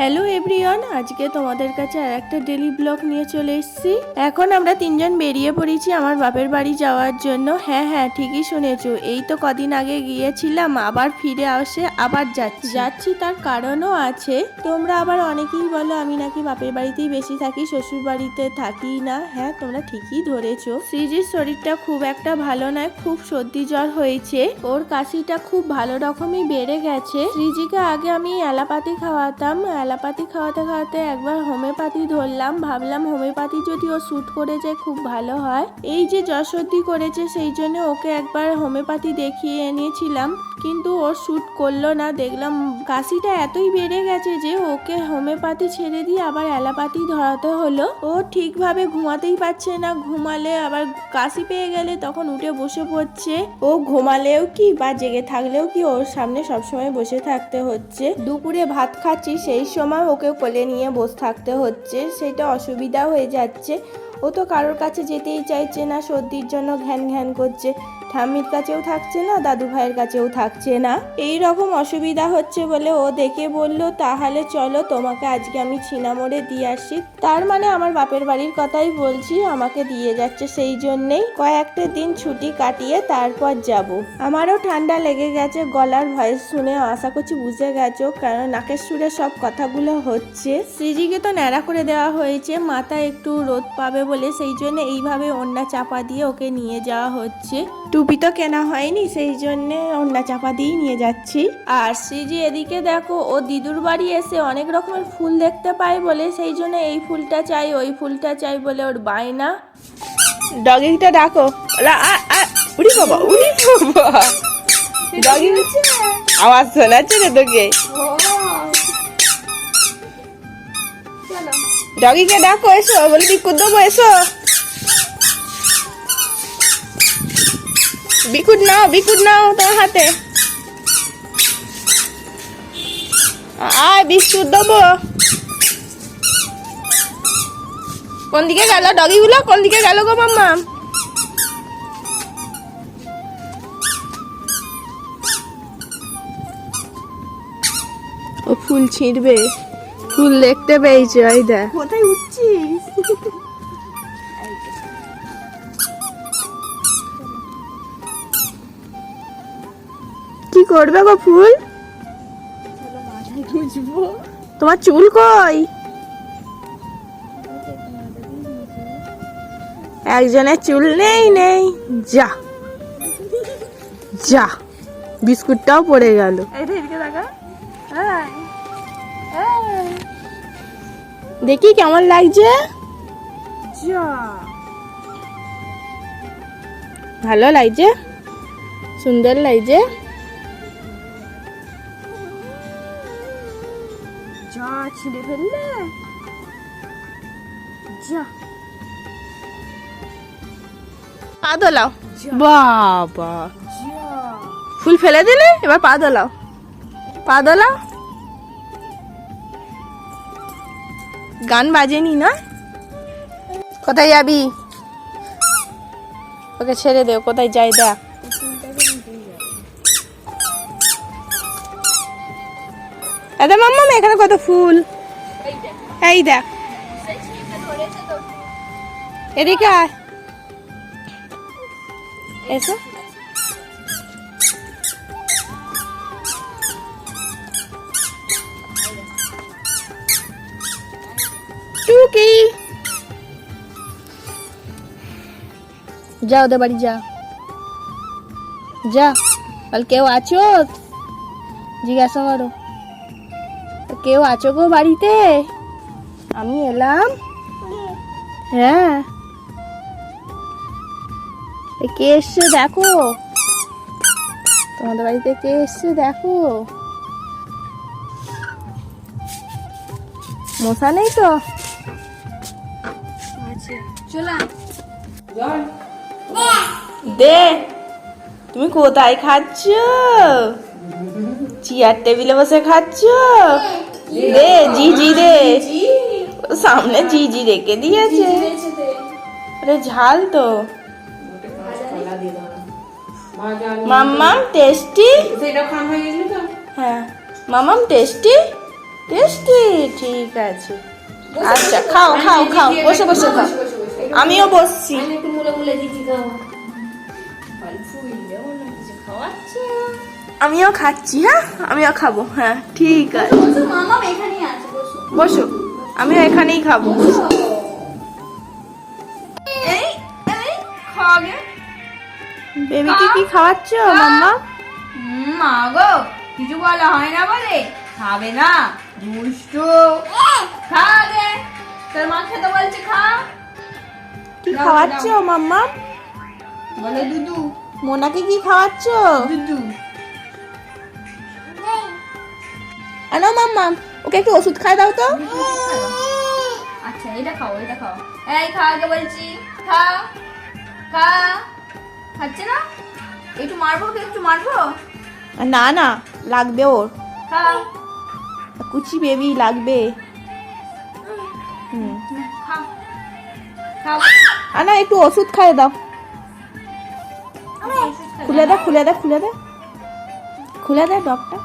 Hello everyone আজকে তোমাদের কাছে আর একটা ডেলি ব্লগ নিয়ে চলে এসেছি। এখন আমরা তিনজন বেরিয়ে পড়েছি আমার বাপের বাড়ি যাওয়ার জন্য। হ্যাঁ হ্যাঁ ঠিকই শুনেছো। এই তো কদিন আগে গিয়েছিলাম, আবার ফিরে আসে, আবার যাচ্ছি। যাচ্ছি তার কারণও আছে। তোমরা আবার অনেকেই বলো, আমি নাকি বাপের বাড়িতেই বেশি থাকি শ্বশুর বাড়িতে থাকি না। হ্যাঁ তোমরা ঠিকই ধরেছো। শ্রীজির শরীরটা খুব একটা ভালো নয়, খুব সর্দি জ্বর হয়েছে। ওর কাশিটা খুব ভালো রকমই বেড়ে গেছে। শ্রীজিকে আগে আমি এলাপাতি খাওয়াতাম এলাপাতি খাওয়াতে খাওয়াতে একবার হোমিওপ্যাথি ধরলাম, ভাবলাম হোমিওপ্যাথি যদি ও শ্যুট করে যায় খুব ভালো হয়। এই যে সর্দি করেছে সেই জন্য ওকে একবার হোমিওপ্যাথি দেখিয়ে এনেছিলাম, কিন্তু ওর শ্যুট করল না। দেখলাম কাশিটা এতই বেড়ে গেছে যে ওকে হোমিওপ্যাথি ছেড়ে দিয়ে আবার অ্যালোপ্যাথি ধরাতে হলো। ও ঠিকভাবে ঘুমাতেই পারছে না, ঘুমালে আবার কাশি পেয়ে গেলে তখন উঠে বসে পড়ছে। ও ঘুমালেও কি বা জেগে থাকলেও কি ওর সামনে সবসময় বসে থাকতে হচ্ছে। দুপুরে ভাত খাচ্ছি সেই সময় ওকে কোলে নিয়ে বসে থাকতে হচ্ছে, সেটা অসুবিধা হয়ে যাচ্ছে। ও তো কারোর কাছে যেতেই চাইছে না, সর্দির জন্য ঘ্যান ঘ্যান করছে। ঠাম্মির কাছেও থাকছে না, দাদু ভাইয়ের কাছেও থাকছে না। এই রকম অসুবিধা হচ্ছে বলে ও দেখে বলল, তাহলে চলো তোমাকে আজকে আমি ছিনামোড়ে দিয়ে আসি। তার মানে আমার বাপের বাড়ির কথাই বলছি, আমাকে দিয়ে যাচ্ছে সেই জন্যেই কয়েকটা দিন ছুটি কাটিয়ে তারপর যাব। আমারও ঠান্ডা লেগে গেছে গলার ভয়েস শুনে, আশা করছি বুঝে গেছো, কারণ নাকের সুরে সব কথাগুলো হচ্ছে। শ্রীজিকে তো ন্যাড়া করে দেওয়া হয়েছে, মাথা একটু রোদ পাবে বলে সেই জন্য এইভাবে ওন্না চাপা দিয়ে ওকে নিয়ে যাওয়া হচ্ছে। তো কেনা হয়নি সেই জন্য ওন্না চাপা দিয়েই নিয়ে যাচ্ছি। আর শ্রীজি এদিকে দেখো ও দিদুর বাড়ি এসে অনেক রকমের ফুল দেখতে পায় বলে সেই জন্য এই ফুলটা চাই ওই ফুলটা চাই বলে ওর বায়না। ডগিটা ডাকো। উড়ি বাবা উড়ি বাবা। ডগি আওয়াজ শোনাচ্ছে রে তোকে? ডগিকে ডাকো এসো বলি বিকুট দেবো এসো। বিকুট নাও বিকুট নাও তোমার হাতে। আয়, বিস্কুট দেবো। কোন দিকে গেল ডগিগুলো? কোন দিকে গেল গো মাম্মা? ও ফুল ছিঁড়বে। ফুল দেখতে পেয়েছে ওই দেখ। কোথায় উঠছিস? কি করবে গো ফুল? তোমার চুল কই? একজনের চুল নেই নেই। যা। যা। বিস্কুটটাও পড়ে গেল। দেখি। কেমন লাগছে? ভালো লাগছে? সুন্দর লাগছে? যা ছিঁড়ে ফেললে যা পা দোলাও বাবা ফুল ফেলে দিলে? এবার পা দোলাও পা দোলাও গান বাজেনি না? কোথায় যাবি? ওকে ছেড়ে দে কোথায় যাই দেখ। এত মাম্মা এখানে কত ফুল? এই দেখ। এদিকে এসো। টুকি। যা ওদের বাড়ি যা যা বল কেউ আছো? জিজ্ঞাসা করো। কেউ আছো গো বাড়িতে? আমি এলাম। হ্যাঁ। এ কে এসছে দেখো? তোমাদের বাড়িতে কে এসছে দেখো? মশা নেই তো? দে। তুমি কোথায় খাচ্ছ? চেয়ার টেবিলে বসে খাচ্ছ? দে জি জি দে। সামনে জি জি রেখে দিয়েছে। আরে ঝাল তো। মাম্মাম টেস্টি? হয়ে মামাম টেস্টি? টেস্টি ঠিক আছে। আচ্ছা খাও খাও খাও। বসে বসে খাও। আমিও বসছি। একটু মুলে মুলে খাওয়াচ্ছে। আমিও খাচ্ছি হ্যাঁ? আমিও খাব হ্যাঁ ঠিক আছে। বসো মামা এখানেই আছে বসো। বসো আমিও এখানেই খাব। এই এই খাগে বেবিকে কি খাওয়াচ্ছ মাম্মা? মা গো কিছু বলা হয় না বলে। খাবে না দুষ্টু। খাগে তোর মা খেতে বলছে খা। কি খাওয়াচ্ছ মাম্মা? বলে দুদু। মোনাকে কি খাওয়াচ্ছ? দুদু। আনো মাম্মা ওকে একটু ওষুধ খাই দাও তো। আচ্ছা এটা খাও এটা খাও। এই খাওয়াকে বলছি। খা খা। খাচ্ছে না? একটু মারবো ওকে একটু মারবো? না না লাগবে ওর। খা। কুচি বেবি লাগবে। হুম। খা। খাও আনা একটু ওষুধ খাই দাও। খুলে দে খুলে দে খুলে দে। খুলে দে ডবটা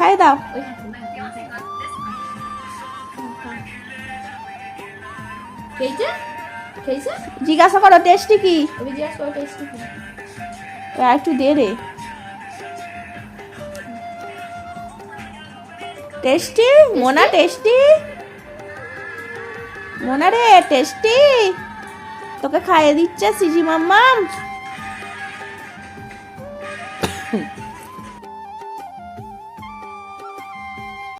খাই দাও। জিজ্ঞাসা করো টেস্টি কি? একটু দে রে। টেস্টি মোনা টেস্টি মোনা রে টেস্টি তোকে খাইয়ে দিচ্ছে সিজি মাম্মাম।